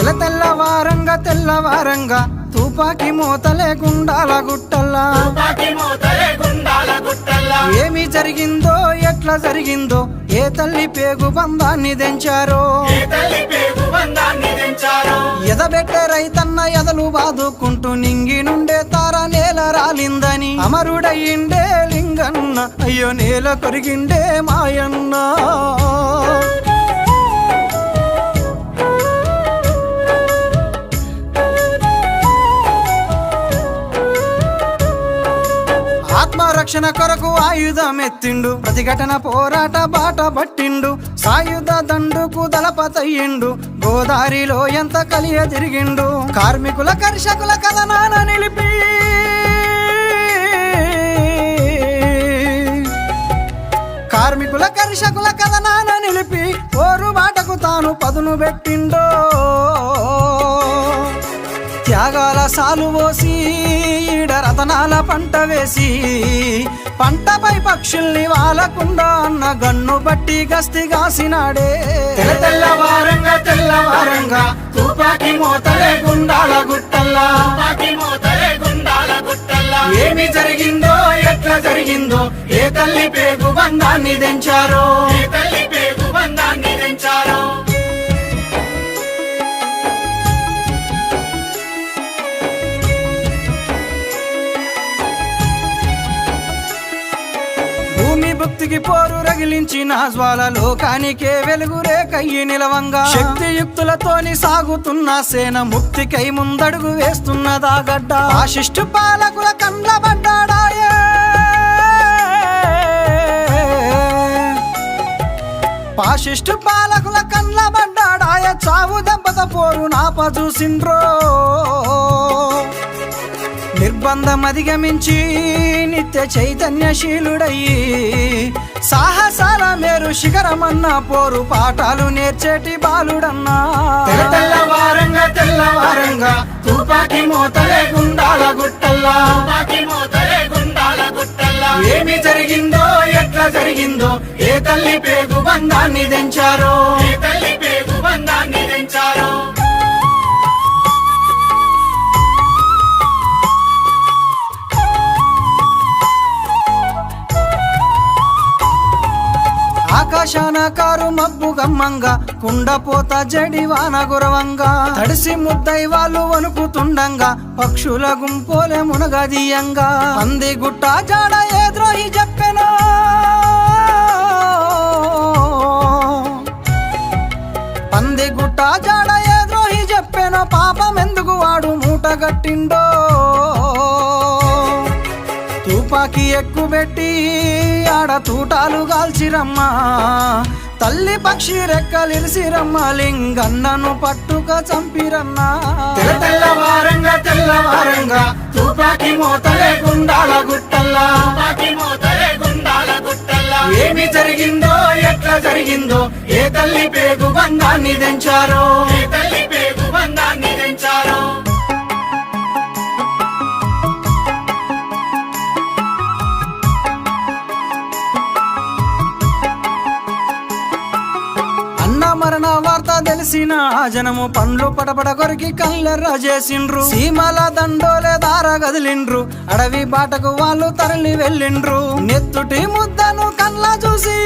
తెల్ల తెల్లవారంగా తెల్లవారంగా తుపాకి మూతలే గుండాల గుట్టల్లా. ఏమి జరిగిందో ఎట్లా జరిగిందో ఏ తల్లి పేగు బంధాన్ని తెంచారో. ఎదబెట్టే రైతన్న ఎదలు బాదుకుంటూ నింగి నుండే తార నేల రాలిందని. అమరుడయ్యిండే లింగన్న అయ్యో నేల కొరిగిండే మాయన్న. రక్షణ కొరకు ఆయుధం ఎత్తిండు. ప్రతిఘటన పోరాట బాట పట్టిండు. సాయుధ దండుకు దళపతయ్యిండు. గోదారిలో ఎంత కలియ తిరిగిండు. కార్మికుల కర్షకుల కథనాన నిలిపి. కార్మికుల కర్షకుల కథనాన నిలిపి. ఓరు బాటకు తాను పదును పెట్టిండో. త్యాగాల సాలు పోసి రతనాల పంట వేసి పంటపై పక్షుల్ని వాలకుండా అన్న గన్ను బట్టి గస్తి కాసినాడే తెల్ల తెల్లవారంగా తెల్లవారంగా తుపాకి మూతలే గుండాల గుట్టల్లా. తుపాకి మూతలే గుండాల గుట్టల్లా. ఏమి జరిగిందో ఎట్లా జరిగిందో ఏ తల్లి పేగు బంధాన్ని తెంచారో. ఏ తల్లి పోరు రగిలించిన జ్వాల లోకానికే వెలుగురే కయ్యి నిలవంగా. శక్తియుక్తులతోని సాగుతున్న సేన ముక్తికై ముందడుగు వేస్తున్నదా గడ్డ. ఆశిష్టు పాలకుల కండ్లబడ్డాడాయే పాశిష్టు పాలకుల కండ్లబడ్డాడాయ చావు దెబ్బత పోరు నాప చూసిండ్రో. నిర్బంధం అధిగమించి నిత్య చైతన్యశీలుడయ్యి సాహసాల మేరు శిఖరమన్న పోరు పాఠాలు నేర్చేటి బాలుడన్నా. తెల్ల తెల్లవారంగా తెల్లవారంగా తుపాకి మూతలే గుండాల గుట్టల్లా. ఏమి జరిగిందో ఎట్లా జరిగిందో ఏ తల్లి పేగు బంధాన్ని తెంచారో. ఏ తల్లి పేగు బంధాన్ని తెంచారో. కారు మబ్బు గమ్మంగా కుండపోత జడివాన గురవంగా. తడిసి ముద్దై వాళ్ళు వణుకుతుండంగా పక్షుల గుంపోలే మునగదీయంగా. అంది గుట్ట జాడ ఏ ద్రోహి చెప్పెనా పంది గుట్ట జాడ ఏ ద్రోహి చెప్పెనో పాపం ఎందుకు వాడు మూట గట్టిండో తుపాకి ఎక్కుబెట్టి ఆడ తూటాలు కాల్చిరమ్మా తల్లి పక్షి రెక్కలిరిసిరమ్మ లింగన్నను పట్టుక చంపిరన్నా తెల్ల తెల్లవారంగా తెల్లవారంగా తుపాకి మూతలే గుండాల గుట్టల్లా. తుపాకి మూతలే గుండాల గుట్టల్లా. ఏమి జరిగిందో ఎట్లా జరిగిందో ఏ తల్లి పేగు బంధాన్ని తెంచారో. ఏ తల్లి పేగు బంధాన్ని మరణ వార్త తెలిసిన జనము పండ్లు పడపడ కొరికి కళ్ళెర్ర చేసిండ్రు. సీమల దండోలే దార గదిలిండ్రు అడవి బాటకు వాళ్ళు తరలి వెళ్ళిండ్రు. నెత్తుటి ముద్దను కళ్ళ చూసి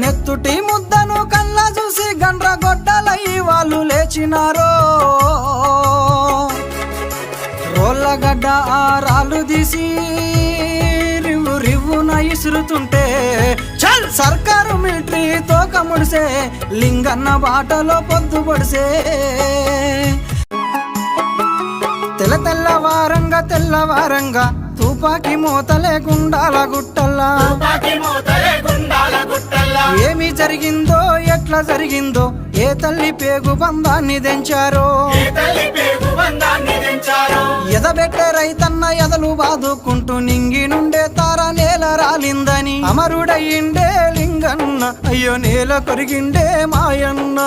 నెత్తుటి ముద్దను కళ్ళ చూసి గండ్ర గొడ్డలయ్యి వాళ్ళు లేచినారో. రోళ్ళగడ్డ ఆరాలు తీసి ఇసురుతుంటే చల్ సర్కారు మిలిటరీ తోక ముడిసే లింగన్న బాటలో పొద్దు పొడిసే. తెల్ల తెల్లవారంగా తెల్లవారంగా తుపాకి మూతలే గుండాల గుట్టల్లా. ఏమి జరిగిందో ఎట్లా జరిగిందో ఏ తల్లి పేగు బంధాన్ని తెంచారో. ఎదబెట్టే రైతన్న ఎదలు బాదుకుంటూ నింగి నుండే తార నేల రాలిందని. అమరుడయ్యిండే లింగన్న అయ్యో నేల కొరిగిండే మాయన్న.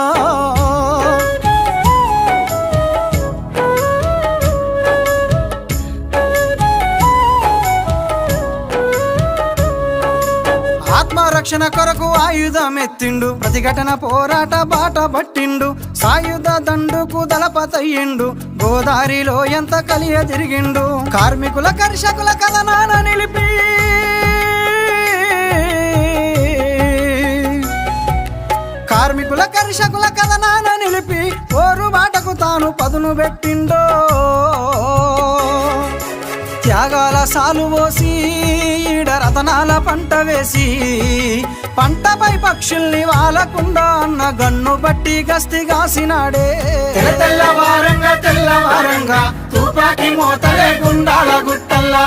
ఆత్మరక్షణ కొరకు ఆయుధం ఎత్తిండు ప్రతిఘటన పోరాట బాట పట్టిండు సాయుధ దండుకు దళపతయ్యిండు గోదారిలో ఎంత కలియ తిరిగిండు కార్మికుల కర్షకుల కథనాన నిలిపి కార్మికుల కర్షకుల కథనాన నిలిపి పోరు బాటకు తాను పదును పెట్టిండో. త్యాగాల సాలు పోసి ఈడ రతనాల పంట వేసి పంటపై పక్షుల్ని వాలకుండా అన్న గన్ను బట్టి గస్తి కాసినాడే. తెల్ల తెల్లవారంగా తెల్లవారంగా తుపాకి మోతలే గుండాల గుట్టల్లా.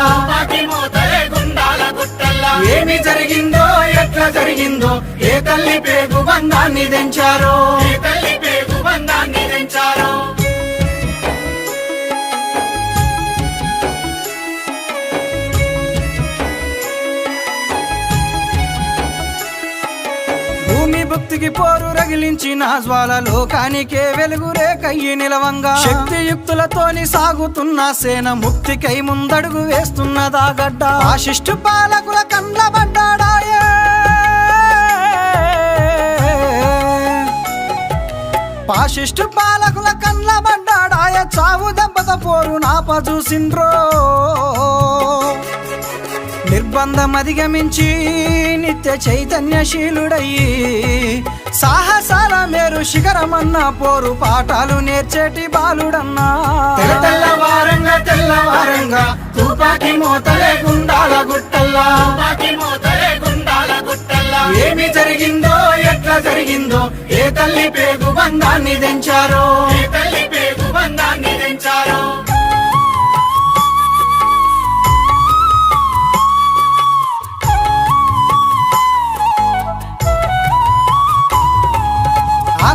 ఏమి జరిగిందో ఎట్లా జరిగిందో ఏ తల్లి పేగు బంధాన్ని దించారో ఏ తల్లి పేగు బంధాన్ని దించారో రగిలించిన జ్వాల లోకానికే వెలుగురే కయ్యి నిలవంగా. శక్తియుక్తులతోని సాగుతున్న సేన ముక్తికై ముందడుగు వేస్తున్నదా గడ్డ ఆశిష్టు పాలకుల కండ్లబడ్డాడాయే. పాశిష్టు పాలకుల కండ్లబడ్డాడాయ. చావు దెబ్బత పోరు నాప చూసిండ్రో. నిర్బంధం అధిగమించి నిత్య చైతన్యశీలుడయ్యి సాహసాల మేరు శిఖరమన్న పోరు పాఠాలు నేర్చేటి బాలుడన్నా. తెల్ల తెల్లవారంగా తెల్లవారంగా తుపాకి మోతలే గుండాల గుట్టల్లా. తుపాకి మోతలే గుండాల గుట్టల్లా. ఏమి జరిగిందో ఎట్లా జరిగిందో ఏ తల్లి పేగు బంధాన్ని తెంచారో. ఏ తల్లి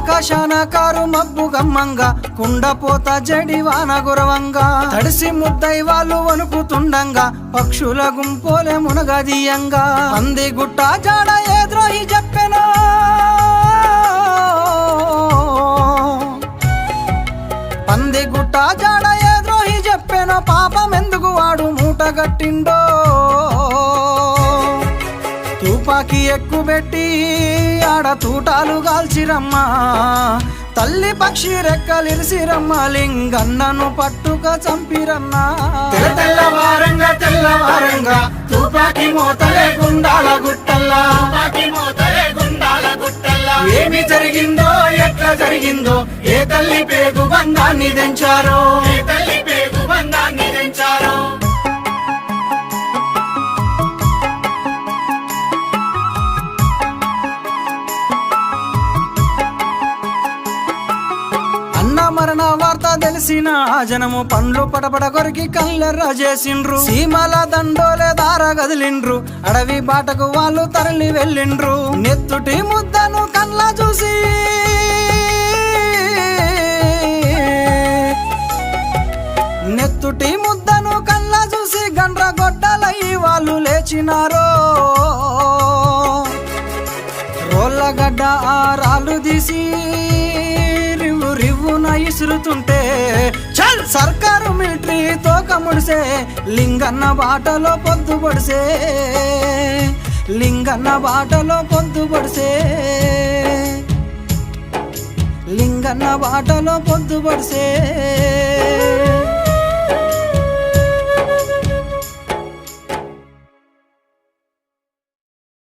ఆకాశాన కారు మబ్బు గమ్మంగా కుండపోత జడివాన గురవంగా. తడిసి ముద్దై వాళ్ళు వణుకుతుండంగా పక్షుల గుంపోలే మునగదీయంగా. అంది గుట్ట జాడ ఏ ద్రోహి చెప్పెనో పంది గుట్ట జాడ ఏ ద్రోహి చెప్పెనో పాపం ఎందుకు వాడు మూట గట్టిండో తుపాకి ఎక్కుబెట్టి ఆడ తూటాలు కాల్చిరమ్మా. తల్లి పక్షి రెక్కలిరిసిరమ్మ లింగన్నను పట్టుక చంపిరన్నా తెల్ల తెల్లవారంగా తెల్లవారంగా తుపాకి మోతలే గుండాల గుట్టల్లా. తుపాకి మోతలే గుండాల గుట్టల్లా. ఏమి జరిగిందో ఎట్లా జరిగిందో ఏ తల్లి పేగు బంధాన్ని తెంచారో. చేసిన ఆ జనము పండ్లు పడపడ కొరికి కల్లెర్ర చేసిండ్రు. సీమల దండోలే దార గదిలిండ్రు అడవి బాటకు వాళ్ళు తరలి వెళ్ళిండ్రు. నెత్తుటి ముద్దను కళ్ళ చూసి నెత్తుటి ముద్దను కళ్ళ చూసి గండ్ర గొడ్డలయ్యి వాళ్ళు లేచినారో. రోళ్ళగడ్డ ఆరాలు తీసి ఇసురుతుంటే చల్ సర్కారు మిలిటరీ తోక ముడిసే లింగన్న బాటలో పొద్దు పొడిసే. లింగన్న బాటలో పొద్దు పొడిసే. లింగన్న బాటలో పొద్దు పొడిసే.